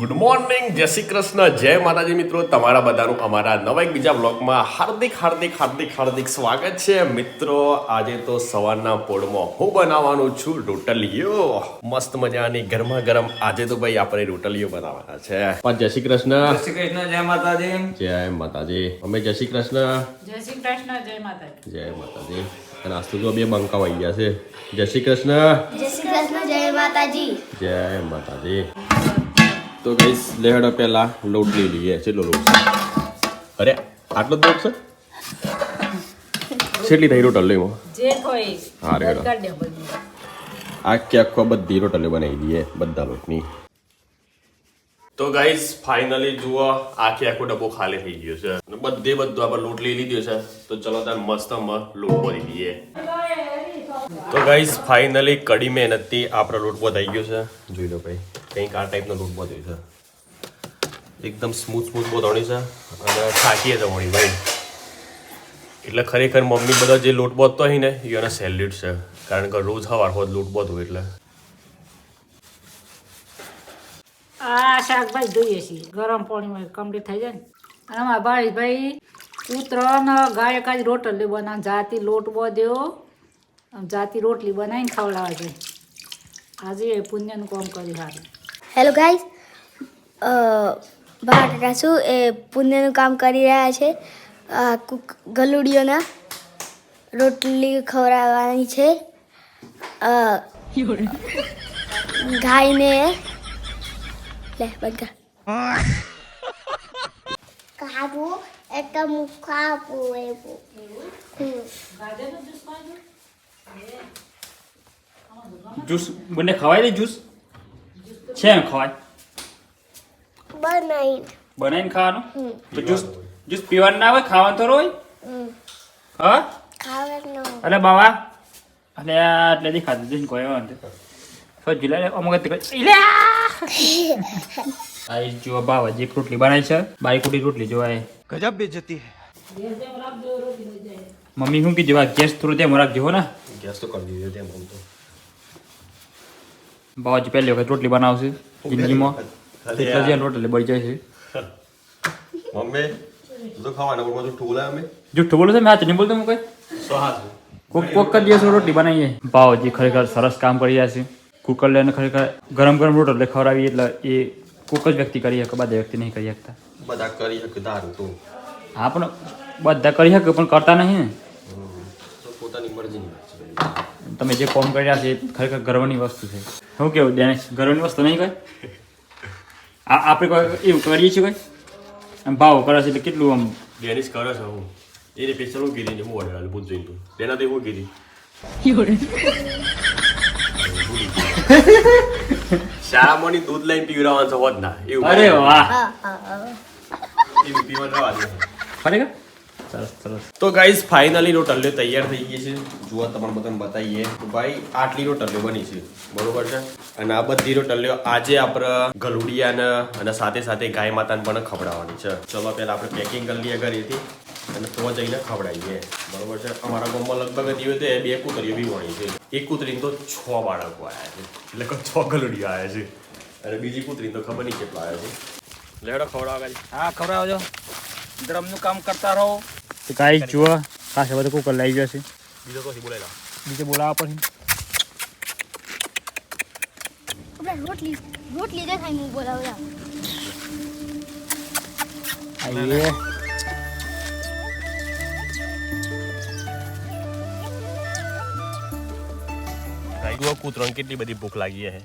Good morning જય શ્રી કૃષ્ણ જય માતાજી મિત્રો તમારા બધાનું અમારા નવા એક બીજા બ્લોગમાં હાર્દિક હાર્દિક હાર્દિક હાર્દિક સ્વાગત છે. મિત્રો આજે તો સવારના પોળમાં હું બનાવવાનું છું રોટલીઓ. મસ્ત મજાની ગરમા ગરમ આજે તો ભાઈ આપણે રોટલીઓ બનાવવાના છે. પણ જય શ્રી કૃષ્ણ. જય શ્રી કૃષ્ણ જય માતાજી. જય માતાજી. અમે જય શ્રી કૃષ્ણ. જય શ્રી કૃષ્ણ જય માતાજી. જય માતાજી. નાસ્તો તો બે બંકા વાઈ ગયા છે. જય શ્રી કૃષ્ણ. જય શ્રી કૃષ્ણ જય માતાજી. જય માતાજી. તો ગઈશ લેહડ પહેલાં લોટ લઈ લઈએ. ચેટલો લોટ. છે અરે આટલો જ લોટ છે? કેટલી થઈ રોટલ લેવો હા, રેડો. આખી આખો બધી રોટલે બનાવી દઈએ બધા લોટની. તો ગાઈઝ ફાઇનલી જુઓ, આખી આખો ડબ્બો ખાલી થઈ ગયો છે. બધે બધું આપણે લોટ લઈ લીધો છે. તો ચલો તાર મસ્ત લોટ ભરી દઈએ તો ગાઈઝ ફાઇનલી કડી મહેનતથી આપણો લોટ થઈ ગયો છે. જોઈ લો ભાઈ, કંઈક આ ટાઈપનો લોટ થયો છે. એકદમ સ્મૂથ સ્મૂથ બોધણી છે. અને થાકીએ વળી ભાઈ. એટલે ખરેખર મમ્મી બધા જે લોટ બોધતો હોય ને એના સેલ્યુટ છે. કારણ કે રોજ સવાર હોત લોટ બોધવું એટલે. આ શાકભાજી જોઈએ છીએ. ગરમ પાણીમાં કમ્પ્લીટ થઈ જાય ને. અને અમારા ભાઈ ભાઈ ઉતરણ ગાય કાજ રોટલી બનાવ જાતી લોટ બધ્યો જાતી રોટલી બનાવીને ખવડાવવા જાય આજે એ પુણ્યનું કામ કરી સારું હેલો ગાઈઝ બહાર શું એ પુણ્યનું કામ કરી રહ્યા છે. ગલુડીઓના રોટલી ખવડાવવાની છે. ગાયને લે બંધ ખાવું એટલે હું ખાવું એવું જ્યુસ બંને ખવાય દે જ્યુસ છે એમ ખવાય બનાવીને બનાવીને ખાવાનું તો જ્યુસ જ્યુસ પીવાનું ના હોય ખાવાનું તો રોય હા ખાવાનું અરે બાવા અને એટલે ખાધું જઈને કોઈ વાંધો સો જુલાઈ અમુક ગાઈસ જો બાવ જે રોટલી બનાવી છે બારી કુટી રોટલી જોવાય. ગજબ બે જતી મમ્મી શું કીધું? ગેસ થોડું તેમ રાખજો હો ને. ગેસ તો કરી દીધો તેમ હું તો. બાવાજી પહેલી વખત રોટલી બનાવશે જિંદગીમાં. એટલા જ્યાં રોટલી બળી જાય છે. મમ્મી તો ખાવાના પણ જુઠ્ઠું બોલે અમે જુઠ્ઠું બોલો છે મેં હાથ નહીં બોલતો હું કઈ? કોક કોક કરી દિવસ રોટલી બનાવીએ. બાવાજી ખરેખર સરસ કામ કરી રહ્યા છે. કુકર લઈને ખરેખર ગરમ ગરમ રોટલી ખવડાવી એટલે એ કોક જ વ્યક્તિ કરી શકે બધા વ્યક્તિ નહીં કરી શકતા. બધા કરી શકે ધારું તો. હા પણ બધા કરી શકે પણ કરતા નહીં ને. પોતાની મરજી તમે જે કોમ કરી રહ્યા છે એ ખરેખર ગર્વની વસ્તુ છે. શું કેવું દિનેશ? ગર્વની વસ્તુ નહીં કઈ? આ આપણે કોઈ એવું કરીએ છીએ કઈ? આમ ભાવ કરે છે એટલે કેટલું આમ? ડેનિસ કરે છે હું એને પેશલ હું કીધી ને હું ઓર્ડર પૂછ જોઈને તું. તેના તો હું કીધી. શાળામાંની દૂધ લઈને પીવડાવવાનું છે હોત ના. એવું અરે વાહ. એવું પીવાનું દે. ખરેખર તો ગાઈઝ ફાઇનલી રોટલીઓ તૈયાર થઈ ગઈ છે. જુઓ તમારે બધાને બતાવીએ તો ભાઈ આટલી રોટલીઓ બની છે. બરોબર છે? અને આ બધી રોટલીઓ આજે આપણે ગલુડિયાને અને સાથે સાથે ગાય માતાને પણ ખવડાવવાની છે. ચલો પહેલા આપણે પેકિંગ કરી લઈએ ઘરેથી. અને તો જઈને ખવડાવીએ. બરોબર છે? અમારા ગામમાં લગભગ દિવસે તો બે કૂતરીઓ બી વણી છે. એક કૂતરીને તો છ બાળકો આવ્યા છે. એટલે કે છ ગલુડિયા આવ્યા છે. અને બીજી કૂતરીને તો ખબર નહીં કેટલા આવ્યા છે. લેડો ખવડાવવા હા ખવડાવજો. ડ્રમનું કામ કરતા રહો. તો કાંઈ જુઓ ખાસ બધું કુકર લઈ ગયો છે. બીજો કોઈ બોલાયેલા. બીજે બોલાવવા પડશે. રોટલી રોટલી દેખાય હું બોલાવ્યા આઈએ. જુઓ કૂતરોને કેટલી બધી ભૂખ લાગી છે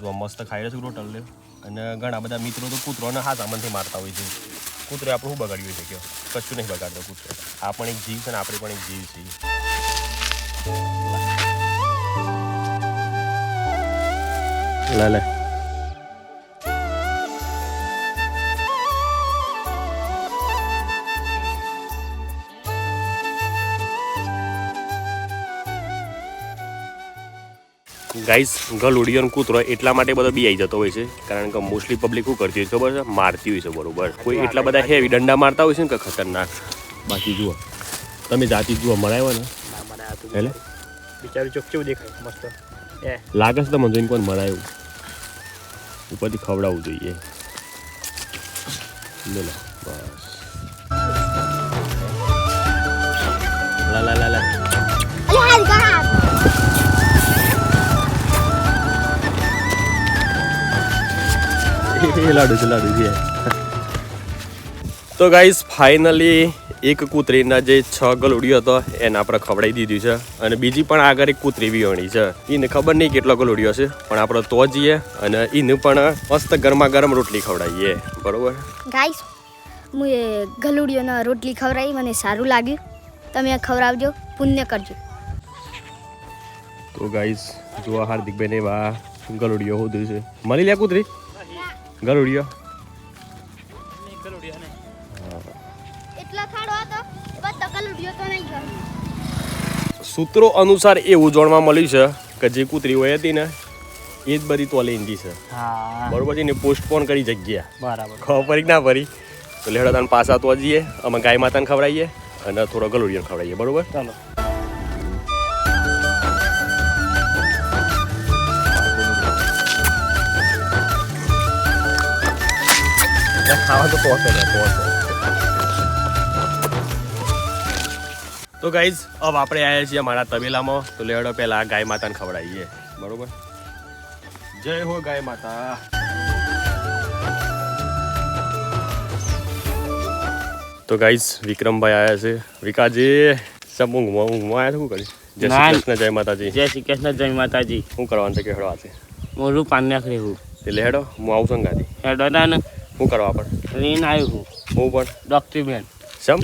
જુઓ, મસ્ત ખાઈ રહ્યો છું રોટલ લે અને ઘણા બધા મિત્રો તો કૂતરોને હાથ આમનથી મારતા હોય છે. કૂતરો આપણું શું બગાડ્યું છે કે? કશું નહીં બગાડતો કૂતરો. આ પણ એક જીવ છે ને, આપણે પણ એક જીવ છીએ. લે લે. ગાઈસ ગર્લ ઉડિયન કૂતરો એટલા માટે બધો બી આવી જતો હોય છે કારણ કે મોસ્ટલી પબ્લિક શું કરતી હોય છે ખબર છે? મારતી હોય છે બરોબર. કોઈ એટલા બધા હેવી દંડા મારતા હોય છે ને કે ખતરનાક. બાકી જુઓ. તમે જાતિ જુઓ મરાયો ને? એટલે બિચારું ચોક કેવું દેખાય? મસ્ત. લાગે છે તમને જોઈને કોણ મરાયું ઉપરથી ખવડાવવું જોઈએ. લે લે બસ. લા લા. એ લાડુ છે લાડુ છે તો ગાઈઝ ફાઇનલી એક કૂતરીના જે છ ગલુડિયો હતો એને આપણે ખવડાવી દીધું છે. અને બીજી પણ આગળ એક કૂતરી વણી છે. એને ખબર નહીં કેટલો ગલુડિયો છે પણ આપણે તો જઈએ અને એને પણ મસ્ત ગરમા ગરમ રોટલી ખવડાવીએ. બરોબર? ગાઈસ હું એ ગલુડિયોના રોટલી ખવડાવી મને સારું લાગ્યું. તમે ખવડાવજો પુણ્ય કરજો. તો ગાઈસ જો હાર્દિકભાઈને વા ગલુડિયો હોતું છે. મળી લે કૂતરી? ગલુડિયો એટલો ખાડો હતો બધો ગલુડીઓ તો નહીં ગયો સૂત્રો અનુસાર એવું જાણવા મળ્યું છે કે જે કૂતરી હોય હતી ને એ જ બધી તોલે હિન્દી છે. હા. બરોબર છે ને પોસ્ટપોન કરી જગ્યા. બરાબર. ખબર ના પડી? તો લેડા તને પાછા તો જઈએ અમે ગાય માતાને ખવડાવીએ અને થોડો ગલુડિયાને ખવડાવીએ બરોબર? ચાલો. ખાવા તો પહોંચે ને પહોંચે તો ગાઈઝ હવે આપણે આવ્યા છીએ મારા તબેલામાં. તો લેડો પહેલા ગાય માતાને ખવડાવીએ. બરોબર? જય હો ગાય માતા. તો ગાઈઝ વિક્રમભાઈ આવ્યા છે. વિકાસજી સબ ઊંઘમાં ઊંઘમાં આવ્યા શું કરી જય શ્રી કૃષ્ણ જય માતાજી. જય શ્રી કૃષ્ણ જય માતાજી. શું કરવાનું છે? કે હેડો આજે? મોરું પાન નાખી હું. એટલે હેડો હું આવું છું ગાડી. હેડોડા ને. શું કરવા પણ લઈને આવ્યું હું હું પણ. ડોક્ટર બેન સમ?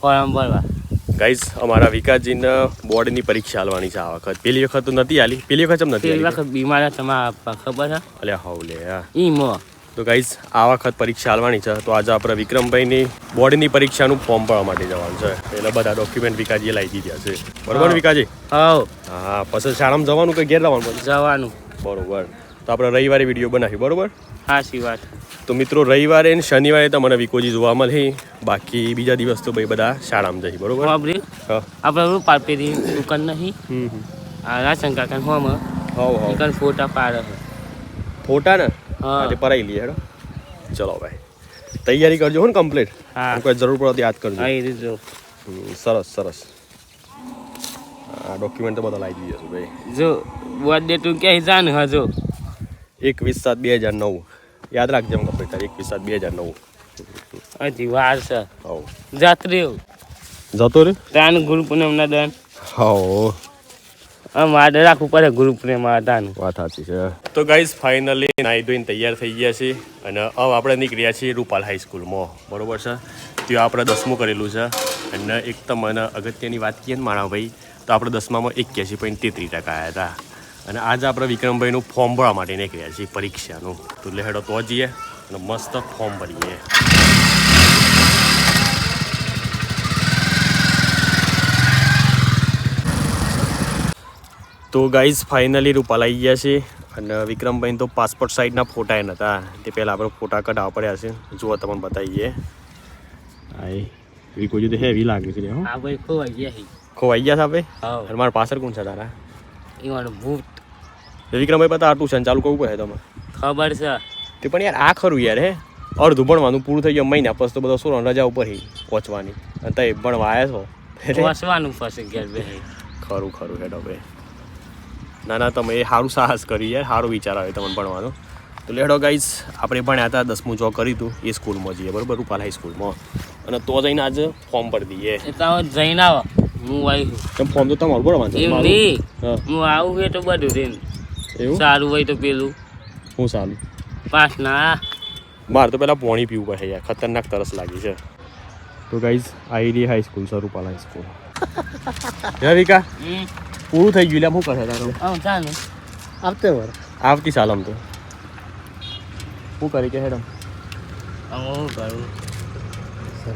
ફોર્મ ભરવા. ગાઈઝ અમારા વિકાસજીને બોર્ડની પરીક્ષા આલવાની છે આ વખત. પેલી વખત તો નથી આલી પેલી વખત ચમ નથી પેલી વખત બીમાર તમારા ખબર છે? અલ્યા હાવ લે હા. ઈ મો તો ગાઈઝ આ વખત પરીક્ષા આલવાની છે. તો આજે આપણે વિક્રમભાઈની બોર્ડની પરીક્ષાનું ફોર્મ ભરવા માટે જવાનું છે. એટલે બધા ડોક્યુમેન્ટ વિકાજીએ લાવી દીધા છે. બરોબર હા. વિકાજી હવ. હા પછી શાળામાં જવાનું કે ઘેર જવાનું જવાનું. બરોબર. તો આપણે રવિવારે વીડિયો બનાવી બરોબર? સાચી વાત. તો મિત્રો રવિવારે ને શનિવારે તમને વિકોજી જોવા મળે. બાકી બીજા દિવસ તો ભાઈ બધા શાળામાં જઈ બરોબર? હા આપણે રૂપાલ પેરી દુકાન નહીં. આ રાશન કાકા હોમ હોવ હોવ. ફોટા પાડ ફોટા ને? હા. હા તે પરાઈ લઈએ હેડો. ચલો ભાઈ. તૈયારી કરજો હો ને કમ્પ્લીટ હા. કોઈ જરૂર પડે તો યાદ કરજો. હા એ સરસ સરસ. આ ડોક્યુમેન્ટ તો બધા લાવી છે ભાઈ. જો બર્થડે તું ક્યાંય જા ને હજો એકવીસ સાત બે હજાર નવ. યાદ રાખજે એમ કમ્પ્લીટ તારી એકવીસ સાત બે હજાર નવ. હજી વાર છે. હાવ. જાત્રી જતો રે તાન ગુરુ પૂનમના દન. હાવ. આમ આડે રાખવું પડે ગુરુ પૂનમમાં તાનું વાત સાચી છે. તો ગાઈઝ ફાઇનલી નાઈ ધોઈને તૈયાર થઈ ગયા છીએ અને હવે આપણે નીકળ્યા છીએ રૂપાલ હાઈસ્કૂલમાં બરોબર છે? ત્યાં આપણે દસમું કરેલું છે. અને એક તો મને અગત્યની વાત કહીએ ને મારા ભાઈ તો આપણે દસમામાં એક્યાસી પોઈન્ટ તેત્રીસ ટકા આવ્યા હતા. અને આજે આપણે વિક્રમભાઈનું ફોર્મ ભરવા માટે નીકળ્યા છીએ પરીક્ષાનું. તો એટલે હેડો તો જઈએ અને મસ્ત ફોર્મ ભરીએ. તો ગાઈઝ ફાઇનલી રૂપાલ આવી ગયા છે અને વિક્રમભાઈ તો પાસપોર્ટ સાઇઝના ફોટા એ નહોતા તે પહેલાં આપણે ફોટા કઢાવવા પડ્યા છે. જુઓ તમને બતાવીએ. આય વિકોજી તો હેવી લાગે છે હો. ભાઈ ખોવાઈ ગયા ખોવાઈ ગયા છે આપણે મારા પાછળ કોણ છે તારા? એવાનું ભૂત. વિક્રમભાઈ પતા ટ્યુશન ચાલુ કરવું પડે તમે ખબર છે. તે પણ યાર આ ખરું યાર હે? અડધું ભણવાનું પૂરું થઈ ગયું મહિના પછી તો બધો શું રજા ઉપર હી પહોંચવાની. અને તઈ ભણવા આવ્યા છો? પહોંચવાનું પછી ઘેર બે ખરું ખરું હેડો ભાઈ ના ના તમે એ સારું સાહસ કરી યાર સારું વિચાર આવે તમને ભણવાનો. તો લેડો ગાઈઝ આપણે ભણ્યા હતા દસમું જો કરી હતું એ સ્કૂલમાં જઈએ બરોબર રૂપાલ હાઈસ્કૂલમાં અને તો જઈને આજે ફોર્મ ભરી દઈએ. જઈને આવો. હું આવી તમ ફોન તો તમારું બરાબર છે? એમ મારું? નહીં. હું. આવું હોય તો બધું રેન. એવું? સારું હોય તો પેલું. હું સારું? પાસ ના. મારે તો પેલા પાણી પીવું પડે યાર. ખતરનાક તરસ લાગી છે. તો guys ID high school school Rupal high school હે વિકા? હમ. પૂરું થઈ ગયું હું કરે તારું? ચાલ ચાલે. આવતે વર. આવતી સાલ આમ તો. શું કરી કે હેડમ? હું કરું.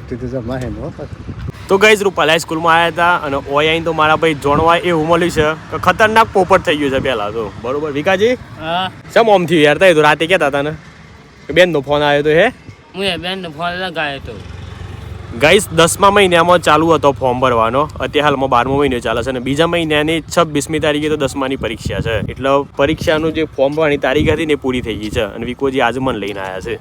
તો ગઈ રૂપાલા હાઈસ્કૂલમાં આવ્યા હતા અને ઓય આઈને તો મારા ભાઈ જોણવા એ મળ્યું છે કે ખતરનાક પોપટ થઈ ગયું છે પહેલાં તો. બરોબર વિકાજી? શેમ ઓમ થયું યાર? તો રાતે કહેતા હતા ને. બેનનો ફોન આવ્યો હતો હે? હું એ બેનને ફોન લગાવ્યો તો. ગાઈસ દસમા મહિનામાં ચાલુ હતો ફોર્મ ભરવાનો. અત્યારે હાલમાં બારમો મહિનો ચાલે છે અને બીજા મહિનાની છવ્વીસમી તારીખે તો દસમાની પરીક્ષા છે. એટલે પરીક્ષાનું જે ફોર્મ ભરવાની તારીખ હતી ને પૂરી થઈ ગઈ છે. અને વિકોજી આજે મને લઈને આવ્યા છે.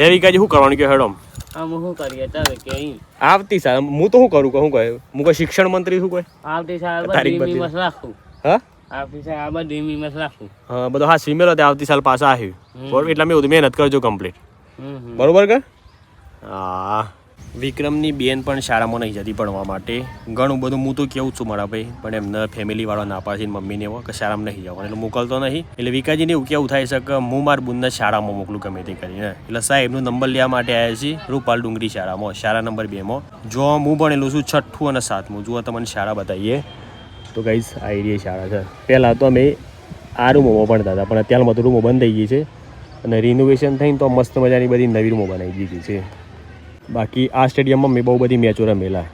હે વિકાજી શું કરવાનું કે હેડમ આમ શું કરીએ? ચાલે કે આવતી સાલ હું તો શું કરું કહું કહે હું કોઈ શિક્ષણ મંત્રી શું કહે આવતી સાલ તારીખ બધી બદલી. રાખું. હા? આવતી સાલ રાખું. હા બધો હા સ્વીમેલો તે આવતી સાલ પાછા આવ્યું બરોબર? એટલે મેં મહેનત કરજો કમ્પ્લીટ. બરોબર કે? હા. વિક્રમની બેન પણ શાળામાં નહીં જતી ભણવા માટે. ઘણું બધું હું તો કેવું છું મારા ભાઈ, પણ એમને ફેમિલી વાળા ના પાડે મમ્મીને એવો કે શાળામાં નહીં જવાનું. એટલે મોકલતો નહીં. એટલે વિકાજીને એવું કેવું થાય છે કે હું મારા બુનને શાળામાં મોકલું ગમે તે કરીને. એટલે સાહેબનો નંબર લેવા માટે આવ્યા છીએ રૂપાલ ડુંગરી શાળામાં, શાળા નંબર બેમાં જો હું ભણેલું છું છઠ્ઠું અને સાતમું. જુઓ તમને શાળા બતાવીએ. તો કઈ આઈડી શાળા છે. પહેલાં તો અમે આ રૂમોમાં ભણતા હતા, પણ અત્યારમાં તો રૂમો બંધ થઈ ગઈ છે. અને રિનોવેશન થઈને તો મસ્ત મજાની બધી નવી રૂમો બનાવી દીધી છે. બાકી આ સ્ટેડિયમમાં મેં બહુ બધી મેચો રમેલા.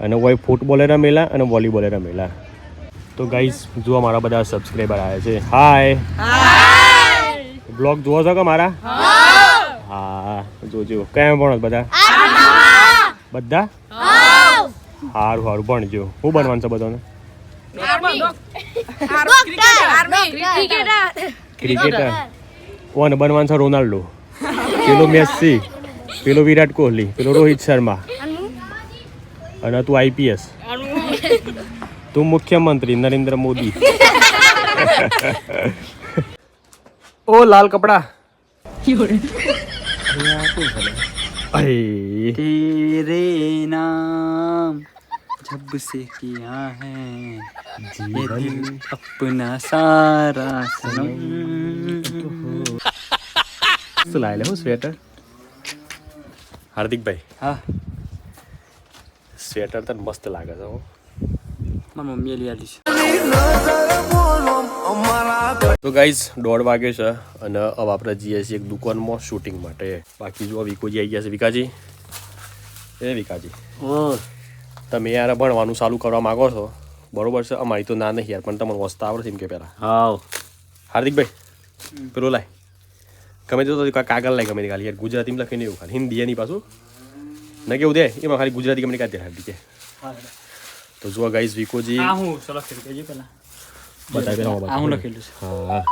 અને હોય ફૂટબોલે રમેલા અને વોલીબોલે રમેલા. તો ગાઈઝ જુઓ મારા બધા સબસ્ક્રાઈબર આવ્યા છે. હાય બ્લોગ જુઓ છો કે મારા? હા. જોજો. કેમ ભણો બધા? બધા? સારું સારું ભણજો. હું બનવાનું છે બધાને? ક્રિકેટર કોણ બનવાનું છે રોનાલ્ડો? પેલો મેસી. પેલો વિરાટ કોહલી પેલો રોહિત શર્મા અને તું આઈપીએસ તું મુખ્યમંત્રી નરેન્દ્ર મોદી ઓ લાલ કપડા અરે तेरे नाम जब से किया है ये दिल अपना सारा सनम શું લાવે લે હું સ્વેટર હાર્દિકભાઈ હા. સ્વેટર તને મસ્ત લાગે છે હો. મારી મમ્મીએ લઈ આલી છે. તો ગાઈઝ દોઢ વાગે છે અને હવે આપણે જઈએ છીએ એક દુકાનમાં શૂટિંગ માટે. બાકી જો વિકોજી આવી ગયા છે. વિકાજી? એ વિકાજી. ઓ તમે યાર ભણવાનું ચાલુ કરવા માગો છો? બરોબર છે? અમારી તો ના નહીં યાર પણ તમને વસ્તા આવડે એમ કે પહેલાં. હા હાર્દિકભાઈ પેલું લાય. ગમે તો કાગળ લાય ગમે તે ખાલી. યાર ગુજરાતીમાં લખીને એવું ખાલી. હિન્દી એની પાછું. ના કેવું દે? એમાં ખાલી ગુજરાતી ગમે કાઢી કે તો જો ગાઈઝ વિકોજી. આ હું બતાવી પેલા આ હું લખેલું છે. હા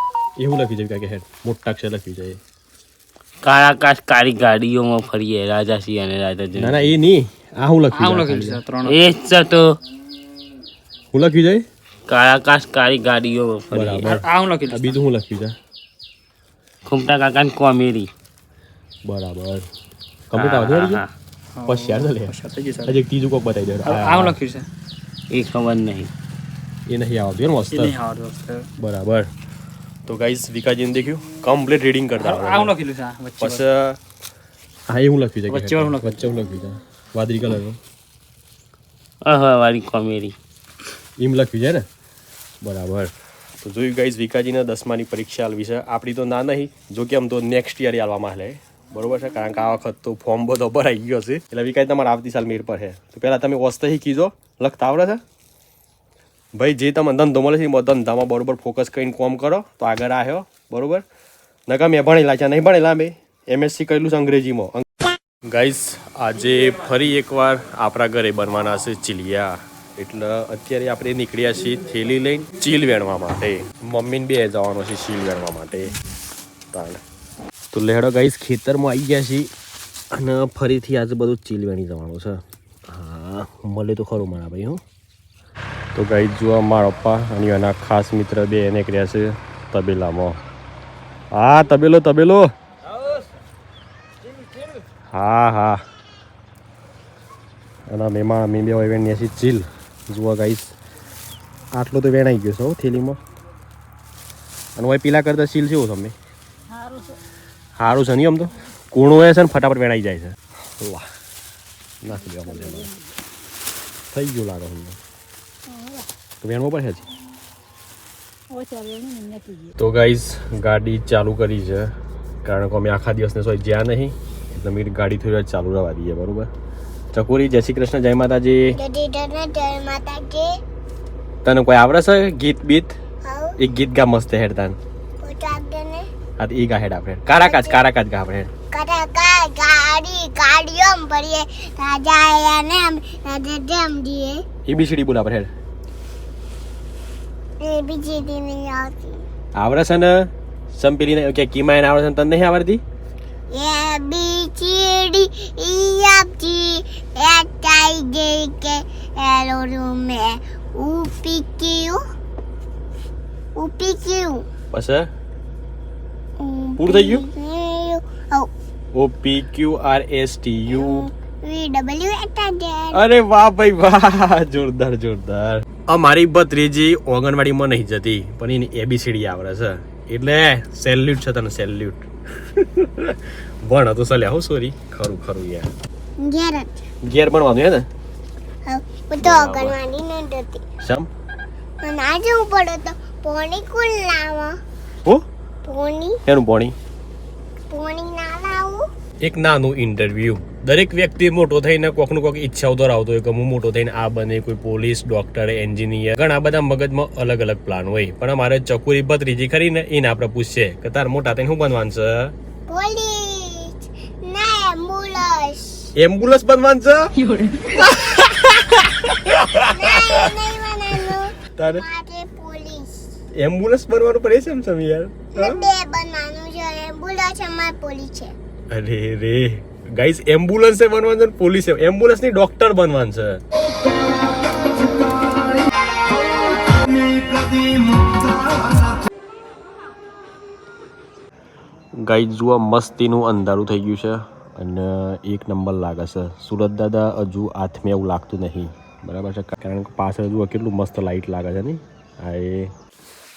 એવું લખી જાય કે હેડ મોટા અક્ષર લખી જાય. કાળા કાશ કાળી ગાડીઓમાં ફરીએ રાજાસિંહ અને રાજાજી ના ના એ નહીં. આ હું આ હું લખી લખેલું છે ત્રણ એ જ છે તો. હું લખી જાય? કાળા કાશ કાળી ગાડીઓમાં ફરીએ. આ હું લખી બીજું હું લખી છે ખુમટા કાકાની કોમેડી બરાબર કમ્પ્લીટ આવતું હા, પછી યાર લે. હજી ત્રીજું કોક બતાવી દે આ લખ્યું છે એ ખબર નહીં એ નહીં આવતું મસ્ત. બરાબર તો ગાઈઝ વિકાજીને દેખ્યું કમ્પ્લીટ રીડિંગ કરતા આવું હું લખેલું છે વચ્ચે પછી હા એ હું લખ્યું છે વચ્ચે વાળું વચ્ચે હું લખ્યું છે વાદળી કલરનું અહવાળી કોમેડી એમ લખ્યું છે ને બરાબર તો જોયું ગઈ વિકાજીના દસમાની પરીક્ષા આલવી છે. આપણી તો ના નહીં, જો કે આમ તો નેક્સ્ટ યર આલવામાં હાલે. બરોબર છે? કારણ કે આ વખત તો ફોર્મ બધો ભરાઈ ગયો છે. એટલે વિકાજી તમારે આવતી સાલ મેર પર છે. તો પહેલાં તમે વસ્ત કીધો લખતા આવડે છે. ભાઈ, જે તમે ધંધો મળે છે ધંધામાં બરોબર ફોકસ કરીને કોમ કરો. તો આગળ આવ્યો બરોબર? નકા મેં ભણેલા છે, નહીં ભણેલા મેં. એમએસસી કરેલું છે અંગ્રેજીમાં. ગાઈઝ આજે ફરી એકવાર આપણા ઘરે બનવાના છે ચીલિયા. એટલે અત્યારે આપણે નીકળ્યા છીએ થેલી લઈને ચીલ વેણવા માટે. મમ્મીને બે જવાનો છે ચીલ વેણવા માટે. તો લેડો ગાઈસ ખેતરમાં આવી ગયા છીએ અને ફરીથી આજે બધું ચીલ વેણી જવાનું છે. હા, મળે તો ખરું મારા ભાઈ, હું. તો ગાઈસ જુઓ મારા પપ્પા અને એના ખાસ મિત્ર બે નીકળ્યા છે તબેલામાં. હા, તબેલો તબેલો. હા હા. અને અમે માં અમે બે વેણીએ છીએ ચીલ. જુઓ ગાઈસ આટલો તો વેણાઈ ગયો છે હો થેલીમાં. અને હોય પેલા કરતા સીલ છે તમે સારું છે. નહીં આમ તો. કૂણું હોય છે ને ફટાફટ વેણાઈ જાય છે. વાહ નાખી દેવા મળે થઈ ગયું લાગે તમને તો વેણવો પડે છે તો ગાઈઝ ગાડી ચાલુ કરી છે. કારણ કે અમે આખા દિવસને સોય જ્યાં નહીં એટલે મેં ગાડી થોડી વાર ચાલુ રહેવા દઈએ બરોબર? ચકોરી જય શ્રી કૃષ્ણ જય માતાજી. તને કોઈ આવડે છે ગીત બીત? એક ગીત ગા મસ્ત હેડ તાન. હા ઈ ગા હેડ આપણે કારાકાજ કારાકાજ ગા આપણે હેડ. ગાડી ગાડીઓમાં ભરીએ. રાજા એને આમ રાજા જેમ દીએ. એબીસીડી બોલા પર હેડ. એ બીજી દી આવતી. આવડે છે ને? સંપીલી ને કે કીમા એને આવડે છે તને નહીં આવડતી? A B C D E F G H I J K L O May O P Q O P Q પછી પૂરું થઈ ગયું? O P Q R S T U અરે વાહ ભાઈ વાહ જોરદાર જોરદાર અમારી ભત્રીજી ઓંગણવાડીમાં નહીં જતી પણ એની એબીસીડી આવડે છે એટલે સેલ્યુટ છે તને સેલ્યુટ ભણ તો ચાલ્યા હું સોરી ખરું ખરું યાર. ઘેર ઘેર ભણવાનું હે ને? હું તો અગરવાડી ન ડરતી શમ? ના હું પડો તો પોણી કુલ લાવો? હો? પોણી? એનું પોણી? પોણી ના લાવું? એક નાનું ઇન્ટરવ્યુ દરેક વ્યક્તિ મોટો થઈને કોકનું કોક ઈચ્છાઓ ધરાવતો હોય કે હું મોટો થઈને આ બને કોઈ પોલીસ ડોક્ટર એન્જિનિયર ઘણા બધા મગજમાં અલગ અલગ પ્લાન હોય. પણ અમારે ચકુરી ભત્રીજી ખરી ને એને આપણે પૂછશે કે તાર મોટા થઈને શું બનવાનું છે? પોલીસ. એમ્બ્યુલન્સ બનવાનું છે તારે એમ્બ્યુલન્સ બનવાનું પડે છે એમ સમી યાર બે છે એમ્બ્યુલન્સ અમાર પોલીસ છે અરે રે ગાઈસ એમ્બ્યુલન્સ બનવાનું છે પોલીસ એમ્બ્યુલન્સની ડોક્ટર બનવાનું છે ગાઈડ જુઓ મસ્તીનું અંધારું થઈ ગયું છે અને એક નંબર લાગે છે. સુરત દાદા હજુ હાથમાં એવું લાગતું નહીં. બરાબર છે? કારણ કે પાછળ હજુ કેટલું મસ્ત લાઇટ લાગે છે નહીં હા એ.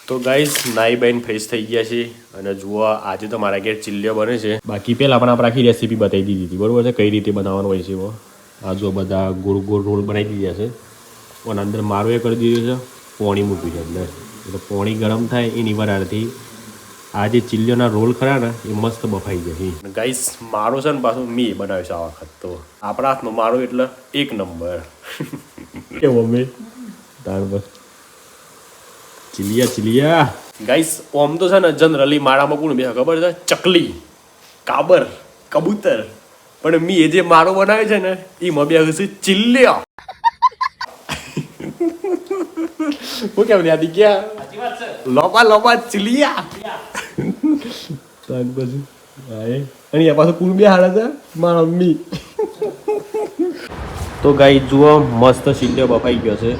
તો ગાઈઝ નાઈ બેન ફ્રેશ થઈ ગયા છે અને જુઓ, આજે તો મારા ઘેર ચિલ્લીઓ બને છે. બાકી પહેલાં પણ આપણે આખી રેસીપી બતાવી દીધી હતી. બરાબર છે? કઈ રીતે બનાવવાનું હોય છે એવો? આ બધા ગોળ ગોળ રોલ બનાવી દીધા છે. અને અંદર મારું એ કરી દીધું છે, પોણી મૂક્યું છે અંદર. એટલે પોણી ગરમ થાય, એની વરાળથી આ જે ચિલ્લીઓના રોલ ખરા ને એ મસ્ત બફાઈ જાય. ગાઈસ મારો છે ને પાછું મી બનાવ્યો છે આ વખત તો. આપણા હાથનો મારો એટલે એક નંબર. કેવો મેં દાળ બસ ચિલિયા ચિલિયા ગાઈસ ઓમ તો છે ને જનરલી મારામાં કોણ બે ખબર છે? ચકલી કાબર કબૂતર. પણ મી એ જે મારો બનાવે છે ને એ બે હશે ચિલ્લિયા. હું કેમ યાદી ગયા? લોપા લોપા ચિલિયા પછી હાય અને એ પાછું કુલ બે હાડા છે મારા મમ્મી તો ગાઈ જુઓ મસ્ત શીલ્યો બફાઈ ગયો છે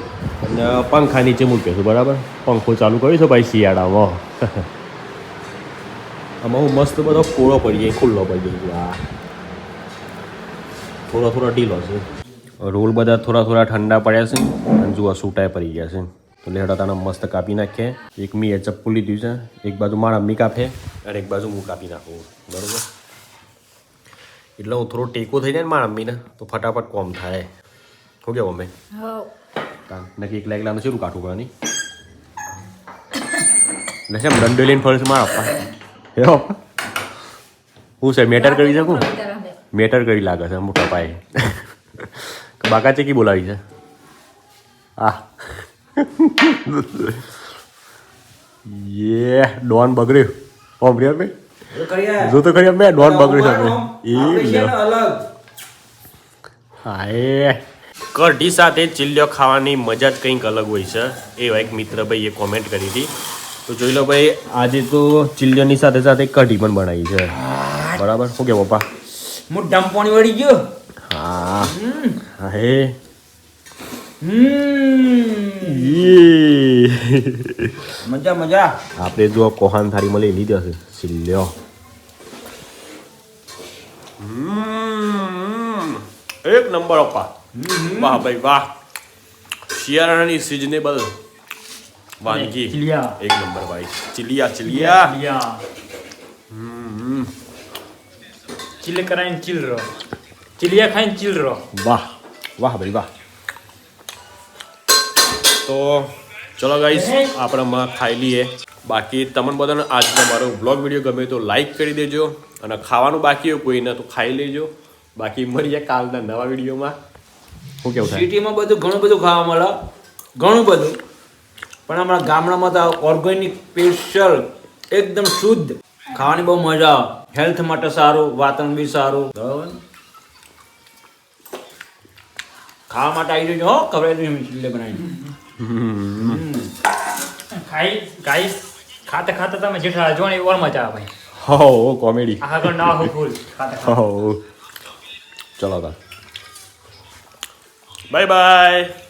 અને પંખા નીચે મૂક્યો છું બરાબર પંખો ચાલુ કર્યો છે ભાઈ શિયાળામાં આમાં હું મસ્ત બધો કોળો પડી જાય ખુલ્લો પડી જાય આ થોડો થોડો ઢીલો છે રોલ બધા થોડા થોડા ઠંડા પડ્યા છે અને જુઓ સૂટાય પડી ગયા છે તો લેહડા તાણા મસ્ત કાપી નાખીએ એક મીએ ચપ્પુ લીધું છે. એક બાજુ મારા મી કાપે અને એક બાજુ હું કાપી નાખું. બરાબર? એટલે હું થોડો ટેકો થઈ જાય ને મારા અમ્મીને તો ફટાફટ કોમ થાય. શું કેવું મેં નક્કી એકલા એકલાનું શું કાઠું કરવાની? એટલે છે દંડો લઈને ફરશે મારા પપ્પા હે પપ્પા હું છે મેટર કરી શકું? મેટર કરી લાગે છે મોટા પાયે. બાકા ચેકી બોલાવી છે? આ. યે ડોન બગડ્યો ઓમ રિયા મે જો તો કરી મે ડોન બગડી શકે એ લ્યો હાય. કઢી સાથે ચિલ્લીઓ ખાવાની મજા જ કંઈક અલગ હોય છે. એવા એક મિત્ર ભાઈએ કોમેન્ટ કરી હતી. તો જોઈ લો ભાઈ આજે તો ચિલ્લીઓની સાથે સાથે કઢી પણ બનાવી છે. બરાબર? શું કે પપ્પા? હું ડંપોણી વળી ગયો. હા હા. મજા મજા. આપણે જો કોહાન થારી મળી લીધો છે ચિલ્લીઓ એક નંબર અપા વાહ ભાઈ વાહ. શિયાળાની સિઝનેબલ વાનગી. ચિલિયા. એક નંબર ભાઈ. ચિલિયા ચિલિયા. ચીલ કરાઈને ચિલ રહો. ચિલિયા ખાઈને ચિલ રહો. વાહ વાહ ભાઈ વાહ. તો ચલો ગાઈસ આપણે માં ખાઈ લઈએ. બાકી તમને બધાને આજનો મારો બ્લોગ વીડિયો ગમે તો લાઈક કરી દેજો અને ખાવાનું બાકી હોય કોઈને તો ખાઈ લેજો. બાકી મળીએ કાલના નવા વિડીયોમાં શું કેવું સિટીમાં બધું ઘણું બધું ખાવા મળે. ઘણું બધું. પણ અમારા ગામડામાં તો ઓર્ગેનિક સ્પેશિયલ એકદમ શુદ્ધ ખાવાની બહુ મજા આવે. હેલ્થ માટે સારું, વાતાવરણ બી સારું. બરાબર ખાવા માટે આવી જજો હો ખબર ચીલે બનાવીને. ખાઈ ગાઈસ ખાતા ખાતા તમે જેઠા જો ને ઓર મજા આવે ભાઈ. હો કોમેડી. આખા ઘર ના હોય ફૂલ. ખાતા હો ચલો બાય બાય.